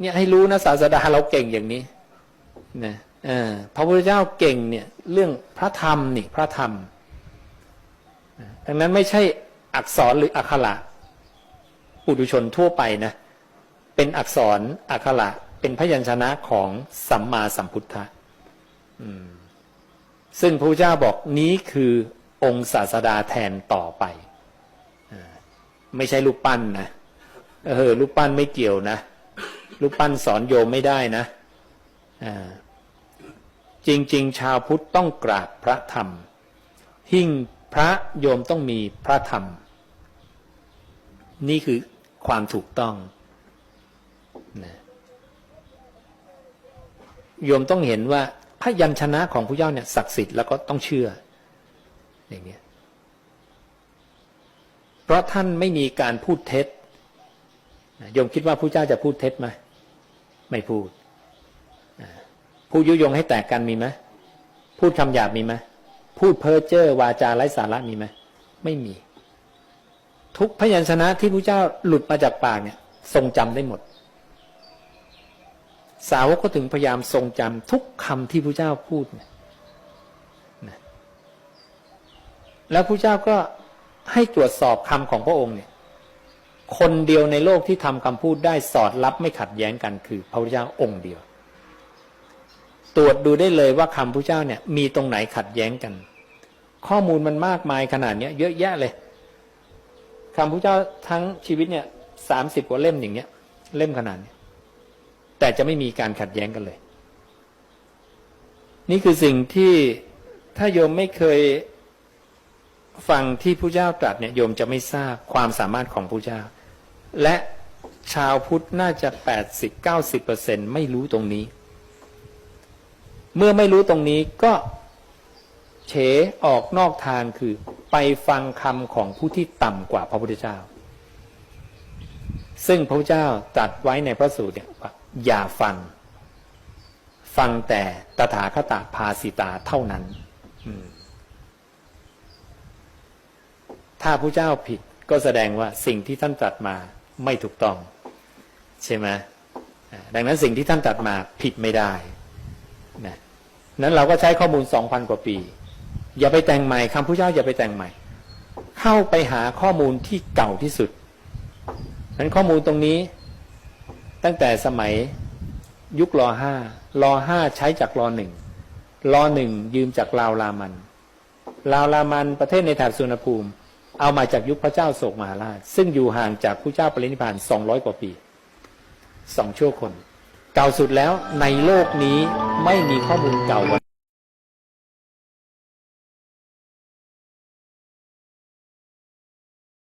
เนี่ยให้รู้นะศาสดาเราเก่งอย่างนี้นะพระพุทธเจ้าเก่งเนี่ยเรื่องพระธรรมนี่พระธรรม ดังนั้นไม่ใช่อักษรหรืออักขระปุถุชนทั่วไปนะ เป็นอักษรอักขระเป็นพยัญชนะของสัมมาสัมพุทธะซึ่งพระพุทธเจ้าบอกนี้คือองค์ศาสดาแทนต่อไป ไม่ใช่รูปปั้นนะ เออรูปปั้นไม่เกี่ยวนะ รูปปั้นสอนโยมไม่ได้นะจริง ๆ ชาวพุทธต้องกราบพระธรรม หิ้งพระโยมต้องมีพระธรรม นี่คือความถูกต้องนะโยมต้องเห็นว่าพระยัญชนะของพระเจ้าเนี่ยศักดิ์สิทธิ์แล้วก็ต้องเชื่ออย่างเนี้ยเพราะท่านไม่มีการพูดเท็จโยมคิดว่าพระเจ้าจะพูดเท็จไหม ไม่พูดนะพูดยุยงให้แตกกันมีไหมพูดคำหยาบมีไหมพูดเพ้อเจ้อวาจาไร้สาระมีไหมไม่มี ทุกพยัญชนะที่พระเจ้าหลุดมาจากปากเนี่ย ทรงจำได้หมด สาวกก็ถึงพยายามทรงจำทุกคำที่พระเจ้าพูดเนี่ยนะแล้วพระเจ้าก็ให้ตรวจสอบคำของพระองค์เนี่ย คนเดียวในโลกที่ทำคำพูดได้สอดรับไม่ขัดแย้งกันคือพระพุทธเจ้าองค์เดียว ตรวจดูได้เลยว่าคำพระเจ้าเนี่ยมีตรงไหนขัดแย้งกัน ข้อมูลมันมากมายขนาดเนี้ยเยอะแยะเลยคำพระเจ้าทั้งชีวิตเนี่ยสามสิบกว่าเล่มอย่างเงี้ย เล่มขนาดนี้แต่จะไม่มีการขัดแย้งกันเลย นี่คือสิ่งที่ถ้าโยมไม่เคยฟังที่พระเจ้าตรัสเนี่ยโยมจะไม่ทราบความสามารถของพระเจ้า และชาวพุทธน่าจะ 80-90%ไม่รู้ตรงนี้ เมื่อไม่รู้ตรงนี้ก็เฉออกนอกทางคือไปฟังคำของผู้ที่ต่ำกว่าพระพุทธเจ้า ซึ่งพระพุทธเจ้าตรัสไว้ในพระสูตรเนี่ยว่าอย่าฟัง ฟังแต่ตถาคตภาสิตาเท่านั้น ถ้าพระเจ้าผิดก็แสดงว่าสิ่งที่ท่านตรัสมา ไม่ถูกต้อง ใช่ไหมดังนั้นสิ่งที่ท่านตรัสมาผิดไม่ได้นะนั้นเราก็ใช้ข้อมูลสองพันกว่าปี อย่าไปแต่งใหม่คำพระเจ้าอย่าไปแต่งใหม่ เข้าไปหาข้อมูลที่เก่าที่สุดนั้นข้อมูลตรงนี้ ตั้งแต่สมัยยุครอห้ารอห้าใช้จากรอหนึ่งรอหนึ่งยืมจากลาวรามัน ลาวรามันประเทศในแถบสุนภูมิ เอามาจากยุคพระเจ้าโศกมหาราช ซึ่งอยู่ห่างจากผู้เจ้าปรินิพานสองร้อยกว่าปีสองชั่วคน เก่าสุดแล้วในโลกนี้ไม่มีข้อมูลเก่ากว่า